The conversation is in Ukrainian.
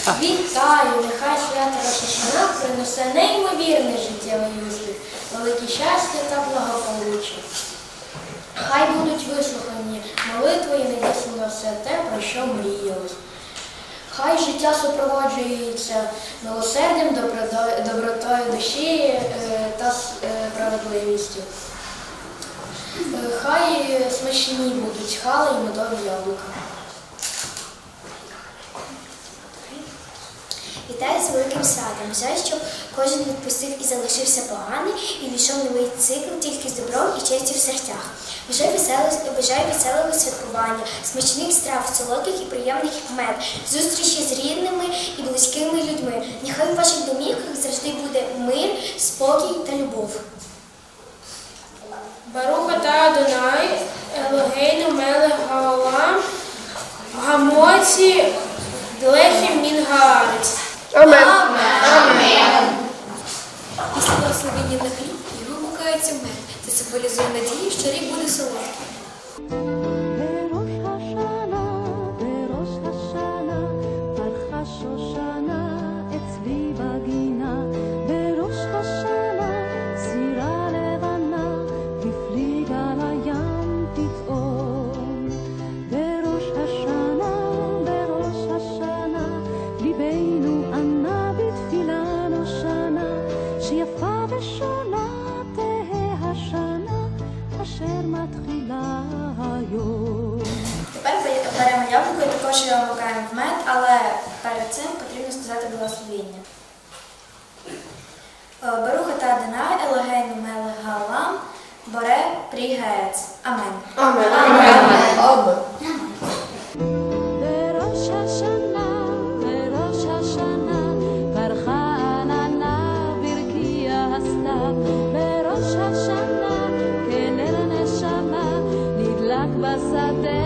Вітаю, нехай свято Росошана принесе неймовірний життєвий успіх, велике щастя та благополуччя. Хай будуть вислухані молитви і надіслано все те, про що мріялось. Хай життя супроводжується милосердям, добротою душі е, та е, справедливістю. Е, Хай смачні будуть хали і медові яблука. Вітаю з великим святом. Бажаю, щоб кожен відпустив і залишився поганий і війшов новий цикл тільки з добром і честю в серцях. Бажаю веселого, бажаю веселого святкування, смачних страв, солодких і приємних мед, зустрічі з рідними і близькими людьми. Нехай у ваших домівках завжди буде мир, спокій та любов. Баруха та Адонай, Елогейну Мелех Гаолам, Гамоці, Длехім Амен. Після благословення на хліб його мукається мед. Це символізує надію, що рік буде солодкий. שיפה ושונה תהא השנה, אשר מתחילה היום. Тепер беремо яблуко і також його вмикаємо в мед, але перед цим потрібно сказати благословення. Е, Баруха та Адонай, Елогейну Мелех Гаолам, Боре Прігеец. Амен. Amen. Amen. Amen. vas.